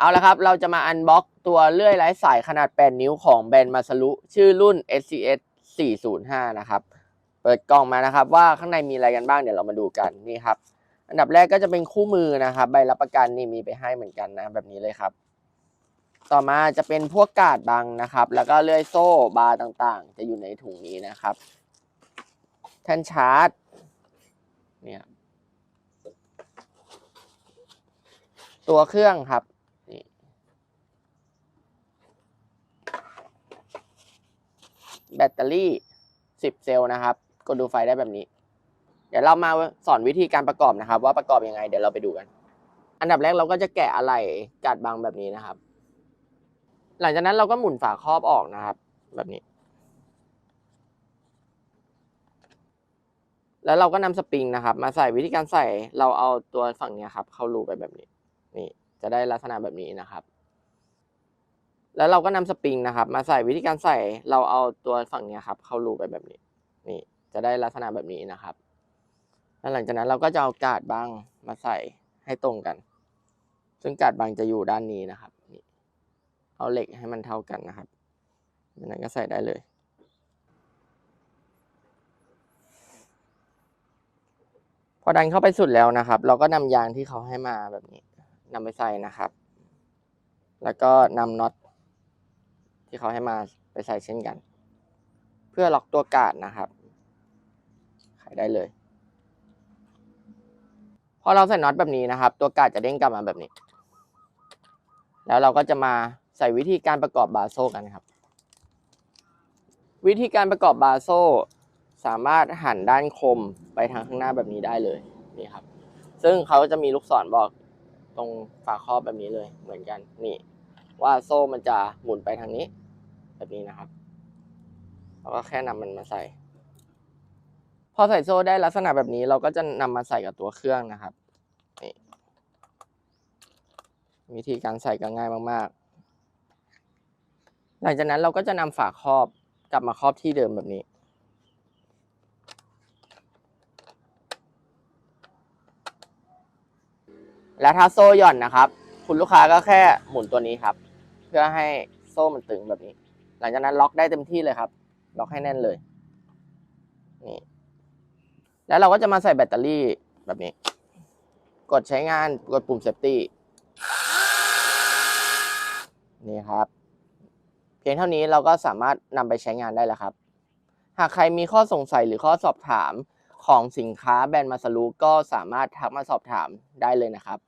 เอาละครับ เราจะมาอันบ็อกตัวเลื่อยไร้สายขนาด 8 นิ้วของแบรนด์มาซารุชื่อรุ่น SCS 405 นะครับ เปิดกล่องมานะครับ ว่าข้างในมีอะไรกันบ้างเดี๋ยวเรามาดูกันนี่ครับ อันดับแรกก็จะเป็นคู่มือนะครับ ใบรับประกันนี่มีไปให้เหมือนกันนะ แบบนี้เลยครับ ต่อมาจะเป็นพวกกาดบังนะครับ แล้วก็เลื่อยโซ่บาร์ต่างๆ จะอยู่ในถุงนี้นะครับแท่นชาร์จ เนี่ย ตัวเครื่องครับ แบตเตอรี่ 10 เซลล์นะครับ กดดูไฟได้แบบนี้ เดี๋ยวเรามาสอนวิธีการประกอบนะครับ ว่าประกอบยังไง เดี๋ยวเราไปดูกัน อันดับแรกเราก็จะแกะอะไหล่กาดบังแบบนี้นะครับ หลังจากนั้นเราก็หมุนฝาครอบออกนะครับ แบบนี้ แล้วเราก็นำสปริงนะครับ มาใส่วิธีการใส่เราเอาตัวฝั่งนี้ครับ เข้ารูไปแบบนี้ นี่จะได้ลักษณะแบบนี้นะครับ แล้วเราก็นำสปริงนะครับ มาใส่วิธีการใส่เราเอาตัวฝั่งนี้ครับ เข้ารูไปแบบนี้ นี่จะได้ลักษณะแบบนี้นะครับ แล้วหลังจากนั้นเราก็จะเอากาดบางมาใส่ให้ตรงกัน ซึ่งกาดบางจะอยู่ด้านนี้นะครับนี่เอาเหล็กให้มันเท่ากันนะครับจากนั้นก็ใส่ได้เลยพอดันเข้าไปสุดแล้วนะครับ เราก็นำยางที่เขาให้มาแบบนี้นำไปใส่นะครับ แล้วก็นำน็อต ที่เขาให้มาไปใส่เช่นกัน เพื่อล็อกตัวกาดนะครับขายได้เลย พอเราใส่น็อตแบบนี้นะครับ ตัวกาดจะเด้งกลับมาแบบนี้ แล้วเราก็จะมาใส่วิธีการประกอบบาโซกันครับ วิธีการประกอบบาโซสามารถหันด้านคมไปทางข้างหน้าแบบนี้ได้เลยนี่ครับ ซึ่งเขาจะมีลูกศรบอกตรงฝาครอบแบบนี้เลยเหมือนกันนี่ ว่าโซ่มันจะหมุนไปทางนี้ แบบนี้นะครับเราก็แค่นำมันมาใส่ พอใส่โซ่ได้ลักษณะแบบนี้เราก็จะนำมาใส่กับตัวเครื่องนะครับนี่วิธีการใส่ก็ง่ายมากๆ หลังจากนั้นเราก็จะนำฝาครอบกลับมาครอบที่เดิมแบบนี้แล้วถ้าโซ่หย่อนนะครับ คุณลูกค้าก็แค่หมุนตัวนี้ครับ เพื่อให้โซ่มันตึงแบบนี้ หลังจากนั้นล็อกได้เต็มที่เลยครับ ล็อกให้แน่นเลยนี่แล้วเราก็จะมาใส่แบตเตอรี่แบบนี้ กดใช้งานกดปุ่มเซฟตี้นี่ครับ เพียงเท่านี้เราก็สามารถนำไปใช้งานได้แล้วครับ หากใครมีข้อสงสัยหรือข้อสอบถามของสินค้าแบรนด์มาสลูก็สามารถทักมาสอบถามได้เลยนะครับ